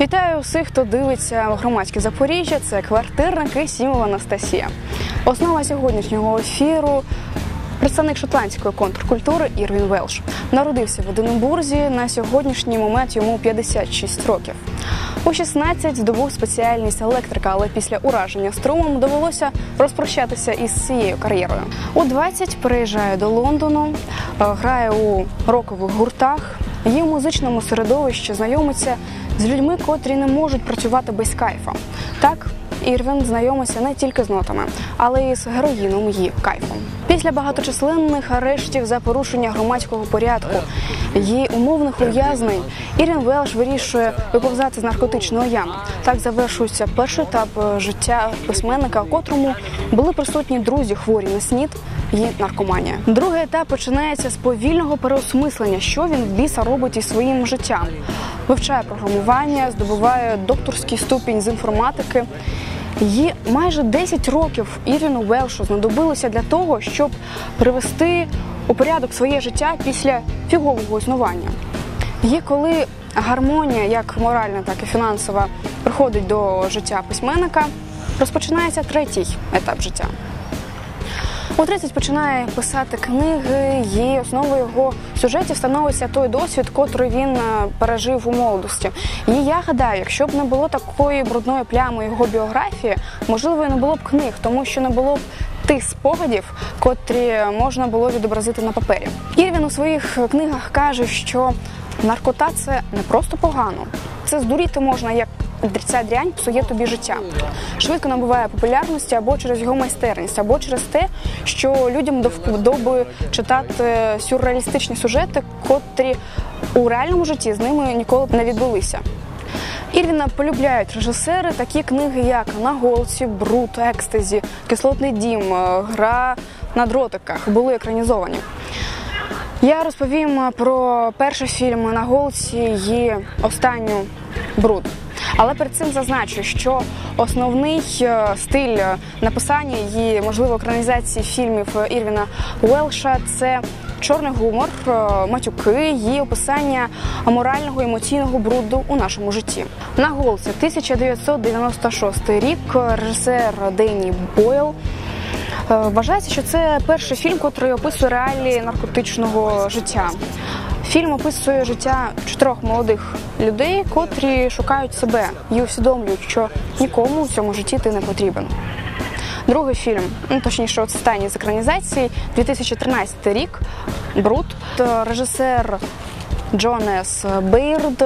Вітаю усіх, хто дивиться громадське Запоріжжя. Це квартирники Сімова Анастасія. Основа сьогоднішнього ефіру. Представник шотландської контркультури Ірвін Велш народився в Единбурзі. На сьогоднішній момент йому 56 років. У 16 здобув спеціальність електрика, але після ураження струмом довелося розпрощатися із цією кар'єрою. У 20 переїжджає до Лондону, е, грає у рокових гуртах. Її в музичному середовищі знайомиться з людьми, котрі не можуть працювати без кайфа. Так, Ірвін знайомиться не тільки з нотами, але й з героїном її кайфом. Після багаточисленних арештів за порушення громадського порядку її умовних ув'язнень Ірвін Велш вирішує виповзати з наркотичної ями. Так завершується перший етап е, життя письменника, котрому були присутні друзі, хворі на снід і наркоманія. Другий етап починається з повільного переосмислення, що він в біса робить із своїм життям. Вивчає програмування, здобуває докторський ступінь з інформатики. Її майже 10 років Ірвіну Велшу знадобилося для того, щоб привести у порядок своє життя після фігового існування. Її коли гармонія, як моральна, так і фінансова, приходить до життя письменника, розпочинається третій етап життя. У 30 починає писати книги, і основою його сюжетів становиться той досвід, котрий він е, пережив у молодості. І я гадаю, якщо б не було такої брудної плями його біографії, можливо, і не було б книг, тому що не було б тих спогадів, котрі можна було відобразити на папері. Ірвін у своїх книгах каже, що наркота це не просто погано, це здуріти можна як ця дрянь псує тобі життя. Швидко набуває популярності або через його майстерність, або через те, що людям до вподоби читати сюрреалістичні сюжети, котрі у реальному житті з ними ніколи не відбулися. Ірвіна полюбляють режисери такі книги, як На голці, Брут, Екстезі, Кислотний дім, Гра на дротиках були екранізовані. Я розповім про перший фільм на голці і останню бруд. Але перед цим зазначу, що основний е, стиль написання і можливо екранізації фільмів Ірвіна Уелша це чорний гумор, е, матюки і описання аморального емоційного бруду у нашому житті. На голці 1996 рік режисер Денні Бойл. Е, вважається, що це перший фільм, який описує реалії наркотичного життя. Фільм описує життя чотирьох молодих людей, котрі шукають себе і усвідомлюють, що нікому в цьому житті ти не потрібен. Другий фільм, ну точніше, останній з екранізації, 2013 рік. Брут, режисер Джонес Бейрд.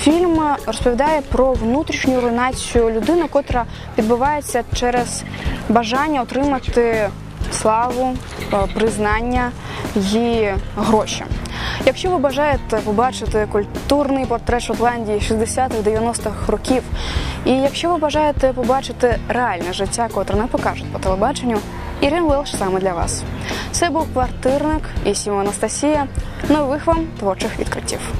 Фільм розповідає про внутрішню руйнацію людини, котра відбувається через бажання отримати славу, признання і гроші. Якщо ви бажаєте побачити культурний портрет Шотландії 60-х-90-х років, і якщо ви бажаєте побачити реальне життя, котре не покажуть по телебаченню, Ірин Велш саме для вас. Це був квартирник і Анастасія. Нових вам творчих відкриттів.